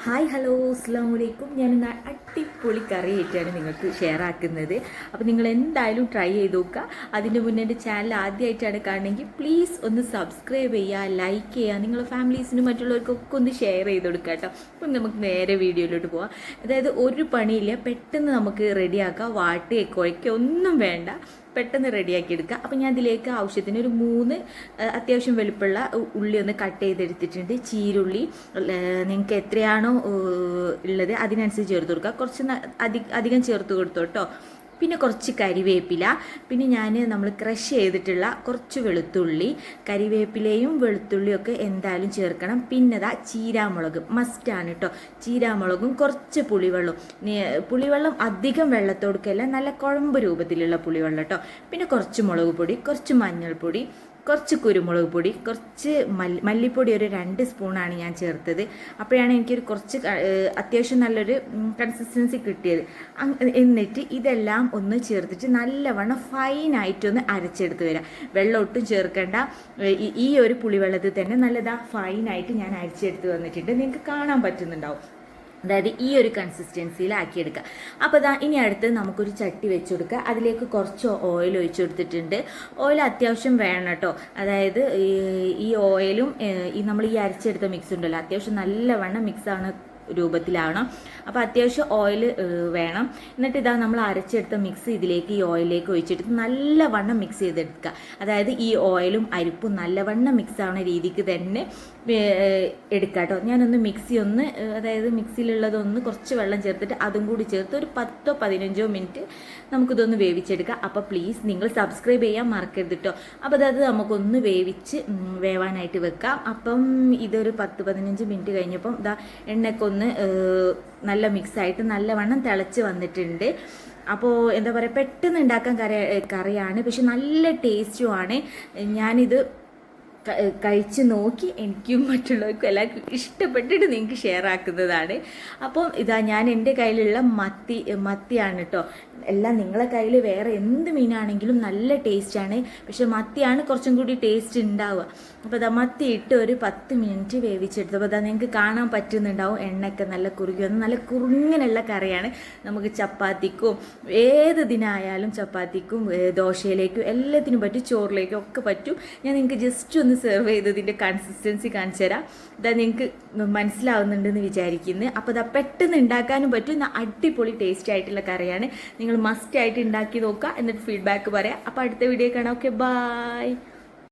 Hi hello അസ്സാം വലൈക്കും ഞാൻ ഇന്ന് അടിപൊളി കറി ആയിട്ടാണ് നിങ്ങൾക്ക് ഷെയർ ആക്കുന്നത് അപ്പോൾ നിങ്ങൾ എന്തായാലും ട്രൈ ചെയ്ത് നോക്കുക. അതിന്റെ മുന്നേ എന്റെ ചാനൽ ആദ്യമായിട്ടാണ് കാണണമെങ്കിൽ പ്ലീസ് ഒന്ന് സബ്സ്ക്രൈബ് ചെയ്യുക ലൈക്ക് ചെയ്യുക. നിങ്ങളുടെ ഫാമിലീസിനും മറ്റുള്ളവർക്കൊക്കെ ഒന്ന് ഷെയർ ചെയ്ത് കൊടുക്കുക കേട്ടോ. അപ്പം നമുക്ക് നേരെ വീഡിയോയിലോട്ട് പോവാം. അതായത് ഒരു പണിയില്ല പെട്ടെന്ന് നമുക്ക് റെഡിയാക്കുക വാട്ടുകയോ കുഴക്കുകയോ ഒന്നും വേണ്ട. പെട്ടെന്ന് റെഡിയാക്കി എടുക്കുക. അപ്പം ഞാൻ അതിലേക്ക് ആവശ്യത്തിന് ഒരു മൂന്ന് അത്യാവശ്യം വെളുപ്പുള്ള ഉള്ളി ഒന്ന് കട്ട് ചെയ്തെടുത്തിട്ടുണ്ട്. ചീരുള്ളി നിങ്ങൾക്ക് എത്രയാണോ ഏ, ഉള്ളത്? അതിനനുസരിച്ച് ചേർത്ത് കൊടുക്കുക. കുറച്ച് അധികം ചേർത്ത് കൊടുത്തു കേട്ടോ. പിന്നെ കുറച്ച് കരിവേപ്പില. പിന്നെ ഞാൻ നമ്മൾ ക്രഷ് ചെയ്തിട്ടുള്ള കുറച്ച് വെളുത്തുള്ളി. കരിവേപ്പിലയും വെളുത്തുള്ളിയൊക്കെ എന്തായാലും ചേർക്കണം. പിന്നെ ദാ ചീരാമുളക്. മസ്റ്റാണ് കേട്ടോ. ചീരാമുളകും കുറച്ച് പുളിവെള്ളം പുളിവെള്ളം അധികം വെള്ളത്തോടുക്കല്ല നല്ല കുഴമ്പ് രൂപത്തിലുള്ള പുളിവെള്ളം കേട്ടോ. പിന്നെ കുറച്ച് മുളക് പൊടി കുറച്ച് മഞ്ഞൾപ്പൊടി കുറച്ച് കുരുമുളക് പൊടി കുറച്ച് മല്ലി മല്ലിപ്പൊടി ഒരു രണ്ട് സ്പൂണാണ് ഞാൻ ചേർത്തത്. അപ്പോഴാണ് എനിക്കൊരു കുറച്ച് അത്യാവശ്യം നല്ലൊരു കൺസിസ്റ്റൻസി കിട്ടിയത്. എന്നിട്ട് ഇതെല്ലാം ഒന്ന് ചേർത്തിട്ട് നല്ലവണ്ണം ഫൈനായിട്ടൊന്ന് അരച്ചെടുത്ത് വരാം. വെള്ളം ഒട്ടും ചേർക്കേണ്ട. ഈ ഒരു പുളിവെള്ളത്തിൽ തന്നെ നല്ലതാ ഫൈനായിട്ട് ഞാൻ അരച്ചെടുത്ത് വന്നിട്ടുണ്ട്. നിങ്ങൾക്ക് കാണാൻ പറ്റുന്നുണ്ടാവും. അതായത് ഈ ഒരു കൺസിസ്റ്റൻസിയിൽ ആക്കിയെടുക്കുക. അപ്പോൾ ഇതാ ഇനി അടുത്ത് നമുക്കൊരു ചട്ടി വെച്ച് കൊടുക്കുക അതിലേക്ക് കുറച്ച് ഓയിൽ ഒഴിച്ചു കൊടുത്തിട്ടുണ്ട് ഓയിൽ അത്യാവശ്യം വേണം കേട്ടോ. അതായത് ഈ- ഓയിലും ഈ നമ്മൾ ഈ അരച്ചെടുത്ത മിക്സ് ഉണ്ടല്ലോ. അത്യാവശ്യം നല്ലവണ്ണം മിക്സാണ് രൂപത്തിലാവണം അപ്പോൾ അത്യാവശ്യം ഓയിൽ വേണം. എന്നിട്ട് ഇതാ നമ്മൾ അരച്ചെടുത്ത മിക്സ് ഇതിലേക്ക് ഈ ഓയിലേക്ക് ഒഴിച്ചെടുത്ത് നല്ലവണ്ണം മിക്സ് ചെയ്തെടുക്കുക. അതായത് ഈ ഓയിലും അരിപ്പും നല്ലവണ്ണം മിക്സ് ആവുന്ന രീതിക്ക് തന്നെ എടുക്കുക കേട്ടോ ഞാനൊന്ന് മിക്സി ഒന്ന് അതായത് മിക്സിയിലുള്ളതൊന്ന് കുറച്ച് വെള്ളം ചേർത്തിട്ട് അതും കൂടി ചേർത്ത് ഒരു പത്തോ പതിനഞ്ചോ മിനിറ്റ് നമുക്കിതൊന്ന് വേവിച്ചെടുക്കുക അപ്പോൾ പ്ലീസ് നിങ്ങൾ സബ്സ്ക്രൈബ് ചെയ്യാൻ മറക്കരുത് കേട്ടോ അപ്പോൾ അതായത് നമുക്കൊന്ന് വേവിച്ച് വേവാനായിട്ട് വെക്കാം. അപ്പം ഇതൊരു പത്ത് പതിനഞ്ച് മിനിറ്റ് കഴിഞ്ഞപ്പം ഇതാ എണ്ണയൊക്കെ ഒന്ന് നല്ല മിക്സായിട്ട് നല്ലവണ്ണം തിളച്ച് വന്നിട്ടുണ്ട്. അപ്പോൾ എന്താ പറയുക പെട്ടെന്ന് ഉണ്ടാക്കാൻ കറി കറിയാണ്. പക്ഷെ നല്ല ടേസ്റ്റുമാണ് ഞാനിത് കഴിച്ച് നോക്കി എനിക്കും മറ്റുള്ളവർക്കും എല്ലാവർക്കും ഇഷ്ടപ്പെട്ടിട്ട് നിങ്ങൾക്ക് ഷെയർ ആക്കുന്നതാണ്. അപ്പം ഇതാ ഞാൻ എന്റെ കയ്യിലുള്ള മത്തി മത്തിയാണ് കേട്ടോ എല്ലാം നിങ്ങളെ കയ്യിൽ വേറെ എന്ത് മീനാണെങ്കിലും നല്ല ടേസ്റ്റാണ് പക്ഷെ മത്തിയാണ് കുറച്ചും കൂടി ടേസ്റ്റ് ഉണ്ടാവുക അപ്പോൾ അതാ മത്തി ഇട്ട് ഒരു പത്ത് മിനിറ്റ് വേവിച്ചെടുത്തു. അപ്പോൾ അതാ നിങ്ങൾക്ക് കാണാൻ പറ്റുന്നുണ്ടാവും. എണ്ണയൊക്കെ നല്ല കുറുകി വന്ന് നല്ല കുറുങ്ങനുള്ള കറിയാണ്. നമുക്ക് ചപ്പാത്തിക്കും ഏത് ദിനായാലും ചപ്പാത്തിക്കും ദോശയിലേക്കും എല്ലാത്തിനും പറ്റും ചോറിലേക്കും ഒക്കെ പറ്റും. ഞാൻ നിങ്ങൾക്ക് ജസ്റ്റ് ഒന്ന് സെർവ് ചെയ്തതിന്റെ കൺസിസ്റ്റൻസി കാണിച്ചു തരാം. ഇതാ നിങ്ങൾക്ക് മനസ്സിലാവുന്നുണ്ടെന്ന് വിചാരിക്കുന്നു. അപ്പോൾ ഇതാ പെട്ടെന്ന് ഉണ്ടാക്കാനും പറ്റും. അടിപൊളി ടേസ്റ്റ് ആയിട്ടുള്ള കറിയാണ്. നിങ്ങൾ മസ്റ്റ് ആയിട്ട് ഉണ്ടാക്കി നോക്കുക. എന്നിട്ട് ഫീഡ്ബാക്ക് പറയാം. അപ്പോൾ അടുത്ത വീഡിയോ കാണാം. Okay bye